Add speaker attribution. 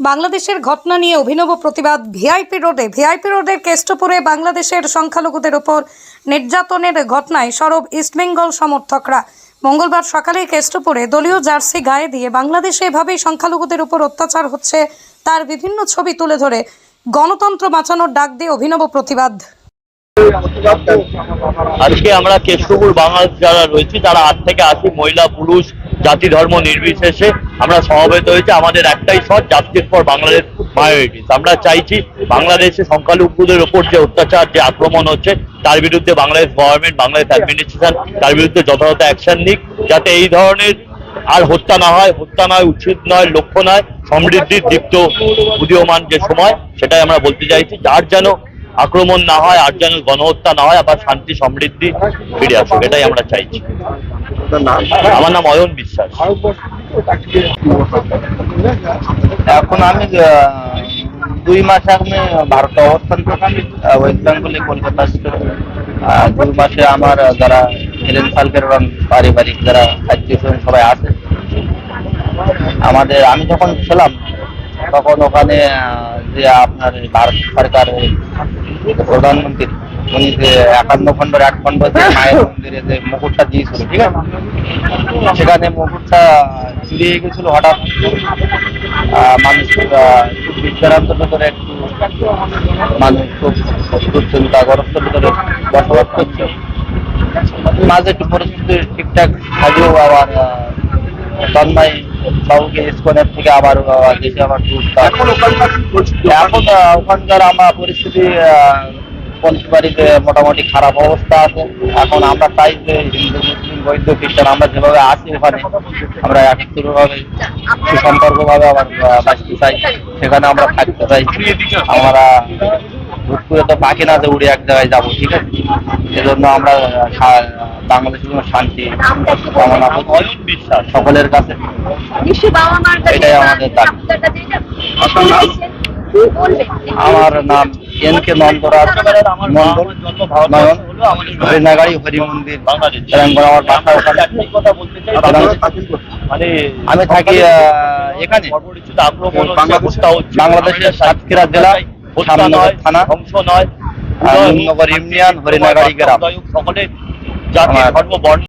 Speaker 1: বাংলাদেশের ঘটনা নিয়ে অভিনব প্রতিবাদ ভিআইপি রোডে। ভিআইপি রোডের কেষ্টপুরে বাংলাদেশের সংখ্যালঘুদের ওপর নির্যাতনের ঘটনায় সরব ইস্টবেঙ্গল সমর্থকরা। মঙ্গলবার সকালে কেষ্টপুরে দলীয় জার্সি গায়ে দিয়ে বাংলাদেশে এভাবেই সংখ্যালঘুদের উপর অত্যাচার হচ্ছে তার বিভিন্ন ছবি তুলে ধরে। গণতন্ত্র বাঁচানোর ডাক দিয়ে অভিনব প্রতিবাদ।
Speaker 2: আজকে আমরা কেষ্টপুর বাঙাল যারা রয়েছি, তারা আট থেকে আশি মহিলা, পুরুষ জাতি ধর্ম নির্বিশেষে আমরা সমবেত হয়েছে। আমাদের একটাই সৎ জাতির পর বাংলাদেশ মায়োরিটিস আমরা চাইছি বাংলাদেশে সংখ্যালঘুদের ওপর যে অত্যাচার, যে আক্রমণ হচ্ছে, তার বিরুদ্ধে বাংলাদেশ গভর্নমেন্ট বাংলাদেশ অ্যাডমিনিস্ট্রেশন তার বিরুদ্ধে যথাযথ অ্যাকশন নিক, যাতে এই ধরনের আর হত্যা না হয়। হত্যা নয়, উচিত নয়, লক্ষ্য নয়, সমৃদ্ধির দীপ্ত উদীয়মান যে সময়, সেটাই আমরা বলতে চাইছি। যার যেন আক্রমণ না হয় আর যেন গণহত্যা না হয় আবার শান্তি সমৃদ্ধি ফিরে আসুক এটাই আমরা চাইছি। আমার নাম অয়ন বিশ্বাস।
Speaker 3: এখন আমি দুই মাস আমি ভারতে অবস্থান ওয়েস্ট বেঙ্গলে কলকাতা থেকে। আহ, দুই মাসে আমার যারা হেলেন সালকের পারিবারিক যারা আত্মীয় স্বজন সবাই আছে। আমাদের আমি যখন ছিলাম তখন ওখানে যে আপনার ভারত সরকারের প্রধানমন্ত্রী উনি যে একান্ন খণ্ডের এক খণ্ড যে মায়ের মন্দিরে যে মুকুটটা দিয়েছিল ঠিক আছে? সেখানে মুকুটটা চুরিয়ে গেছিল হঠাৎ। মানুষ বিভ্রান্ত ভিতরে একটু মানুষ খুব দুশ্চিন্তাগ্রস্ত ভিতরে বসবাস করছে। মাঝে একটু পরিস্থিতি ঠিকঠাক থাকলেও আবার তন্ময় বাবুকে ইস্কনের থেকে আবার দেশে টুকটাক এখন ওখানকার আমার পরিস্থিতি পঞ্চবাড়িতে মোটামুটি খারাপ অবস্থা আছে। এখন আমরা চাই যে হিন্দু মুসলিম বৈদ্য খ্রিস্টান আমরা যেভাবে আছি ওখানে আমরা একত্রভাবে সুসম্পর্ক ভাবে আবার বাঁচতে চাই। সেখানে আমরা থাকতে চাই। আমরা হুট করে তো পাখি না যে উড়ে এক জায়গায় যাব ঠিক আছে? এজন্য আমরা বাংলাদেশের জন্য শান্তি কামনা
Speaker 2: বিশ্বাস।
Speaker 3: সকলের কাছে। এটাই আমাদের দাবি। আমার নাম এন কে নন্দরাজ। মন্ডল নয়ন হরিনাগাড়ি হরি মন্দির
Speaker 2: বাংলাদেশ।
Speaker 3: তেলেঙ্গানা আমার বাসা ওখানে।
Speaker 2: একটাই কথা বলতে চাই মানে
Speaker 3: আমি থাকি এখানে। বাংলাদেশের সাতক্ষীরা জেলা
Speaker 2: হত্যা নয়
Speaker 3: থানা।
Speaker 2: ধ্বংস নয়।
Speaker 3: আর নুনগর ইউনিয়ন হরিনাগাড়ি গ্রাম।
Speaker 2: সকলে জাতি ধর্ম বর্ণ